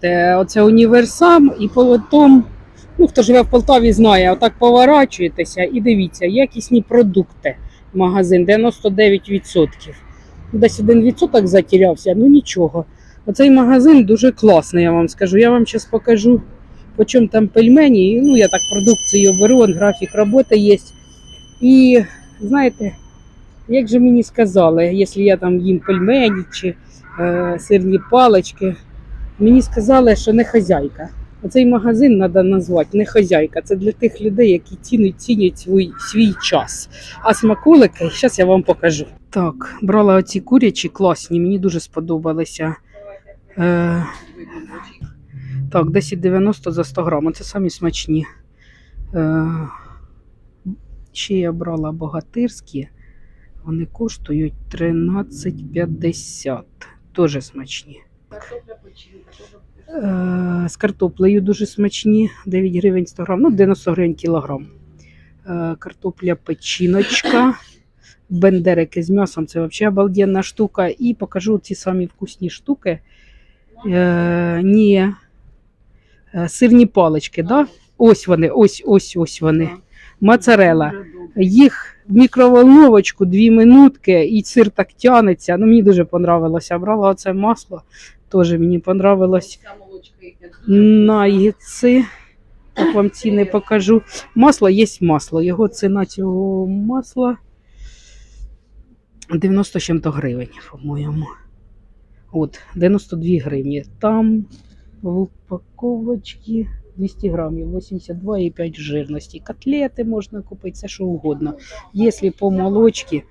Те, Оце універсам і потім, ну хто живе в Полтаві, знає, отак поворачуєтеся і дивіться, якісні продукти. Магазин 99%. Десь один відсоток затірявся, ну нічого. Оцей магазин дуже класний, я вам скажу. Я вам зараз покажу, по чому там пельмені. Ну, я так продукцію беру, он графік роботи є. І знаєте, як же мені сказали, якщо я там їм пельмені чи е, сирні палички, Мені сказали, що не хазяйка. Оцей магазин треба назвати не хазяйка. Це для тих людей, які цінують, цінять свій, свій час. А смаколики, зараз я вам покажу. Так, брала оці курячі класні, мені дуже сподобалися. Е, так, 10,90 за 100 грам. Це самі смачні. Е, ще я брала богатирські. Вони коштують 13,50. Теж смачні. Е, З картоплею дуже смачні, 9 гривень 100 грам, ну 90 гривень кілограм. Е, Картопля печіночка, бендерики з м'ясом, це взагалі обалденна штука. І покажу ці самі вкусні штуки. Е, ні, сирні палички, да? ось вони, ось, ось, ось вони. Моцарела. Їх в мікроволновочку 2 минутки, і сир так тянеться. Ну, мені дуже понравилося. Брала оце масло, теж мені понравилось. Нагетси. Так вам ціни покажу. Масло є масло. Його ціна цього масла 90 чим-то гривень, по-моєму. От, 92 гривні. Там в упаковочці 200 грамів, 82,5 жирності. Котлети можна купити, все що угодно. Якщо по молочці,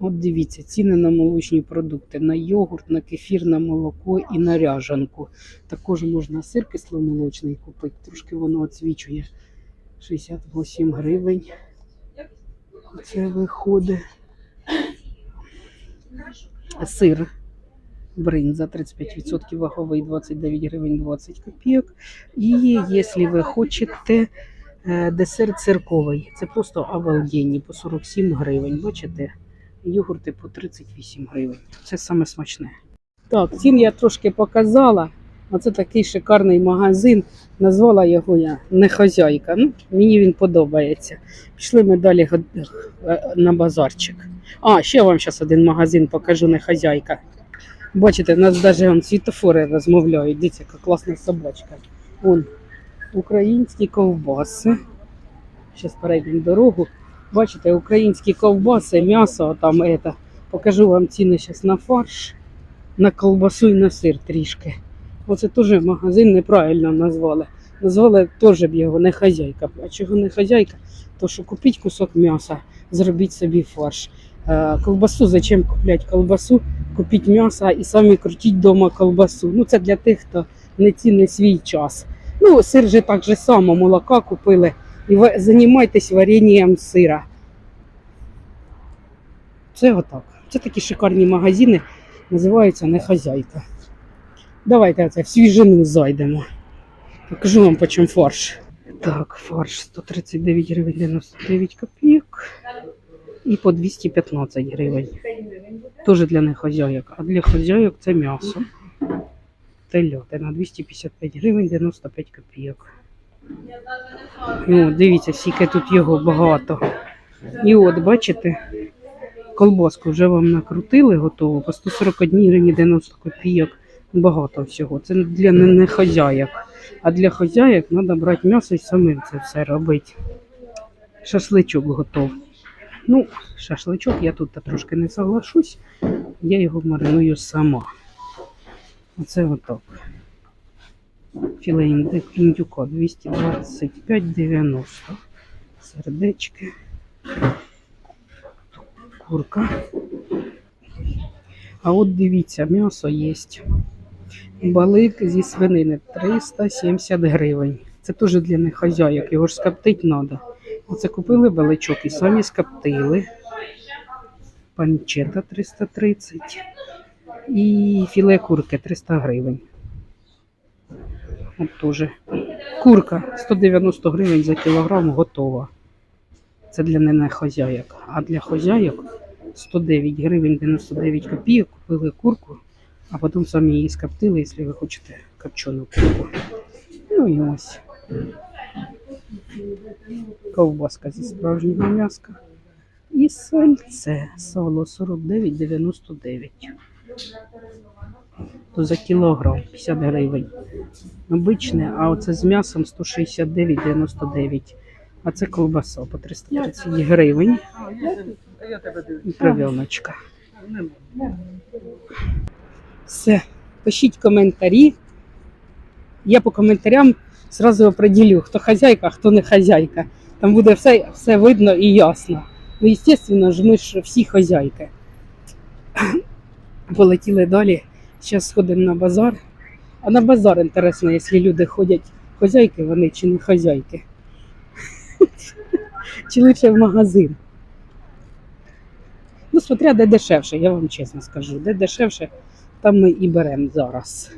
от дивіться, ціни на молочні продукти, на йогурт, на кефір, на молоко і на ряжанку. Також можна сир кисломолочний купити, трошки воно оцвічує 68 гривень. Це виходить. Сир бринза 35% ваговий 29 гривень 20 копійок. І якщо ви хочете е, десерт цирковий, це просто обалденні по 47 гривень. Бачите? Йогурти по 38 гривень. Це саме смачне. Так, цін я трошки показала. Оце такий шикарний магазин. Назвала його я не хазяйка. Ну, мені він подобається. Пішли ми далі е, на базарчик. А, ще вам зараз один магазин покажу, не хазяйка. Бачите, нас навіть вон, світофори розмовляють. Дивіться, яка класна собачка. Вон, українські ковбаси. Зараз перейдемо дорогу. Бачите, українські ковбаси, м'ясо там это. Покажу вам ціни зараз на фарш, на колбасу і на сир трішки. Оце теж магазин неправильно назвали. Назвали теж б його не хазяйка. А чого не хазяйка? То що купіть кусок м'яса, зробіть собі фарш. Е, Колбасу, зачем купляти колбасу? Купіть м'ясо і самі крутіть вдома колбасу. Ну це для тих, хто не цінить свій час. Ну, сир же так же само, молока купили. І ви займайтесь варенням сира. Це отак. Це такі шикарні магазини, називаються не хазяйка. Давайте оце в свіжину зайдемо. Покажу вам по чому фарш. Так, фарш 139 гривень 99 копійок. І по 215 гривень. Теж для нехозяйок. А для хозяйок це м'ясо. Тельотина 255 гривень 95 копійок. О, дивіться, скільки тут його багато. І от, бачите, колбаску вже вам накрутили готово по 141 гривні 90 копійок. Багато всього. Це для не, не хазяїв. А для хазяїв треба брати м'ясо і самим це все робити. Шашличок готов. Ну, шашличок я тут трошки не соглашусь. Я його мариную сама. Оце отак. Філе індюка 225,90. Сердечки. Курка. А от дивіться, м'ясо є. Балик зі свинини 370 гривень. Це теж для них хазяїк, його ж скоптить треба. Оце купили баличок і самі скоптили. Панчета 330. І філе курки 300 гривень. От теж. Курка 190 гривень за кілограм готова. Це для не хозяйок. А для хозяйок 109 гривень 99 копійок купили курку, а потім самі її скоптили, якщо ви хочете копчену курку. Ну і ось. Ковбаска зі справжнього м'яска. І сальце. Сало 49,99. То за кілограм 50 гривень. Обичне, а оце з м'ясом 169,99. А це колбаса по 330 гривень. І. Все. Пишіть коментарі. Я по коментарям зразу определю, хто хазяйка, а хто не хазяйка. Там буде все, все видно і ясно. Ну, звісно ж, ми ж всі хазяйки. Полетіли далі. Зараз сходимо на базар. А на базар інтересно, якщо люди ходять хазяйки, вони чи не хазяйки. Чи лише в магазин. Ну, смотря де дешевше, я вам чесно скажу. Де дешевше, там ми і беремо зараз.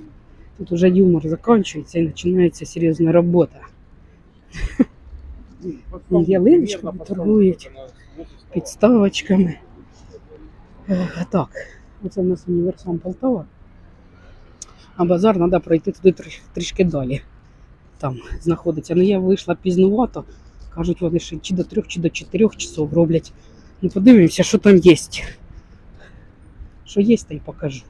Тут уже юмор закінчується і починається серйозна робота. Ялиночками торгують, підставочками. Так, оце у нас універсам Полтава. А базар треба пройти туди трішки далі. Там знаходиться. Ну я вийшла пізнувато. Кажуть, вони ще чи до трьох, чи до чотирьох часов роблять. Ну, подивимося, що там є. Що є, та й покажу.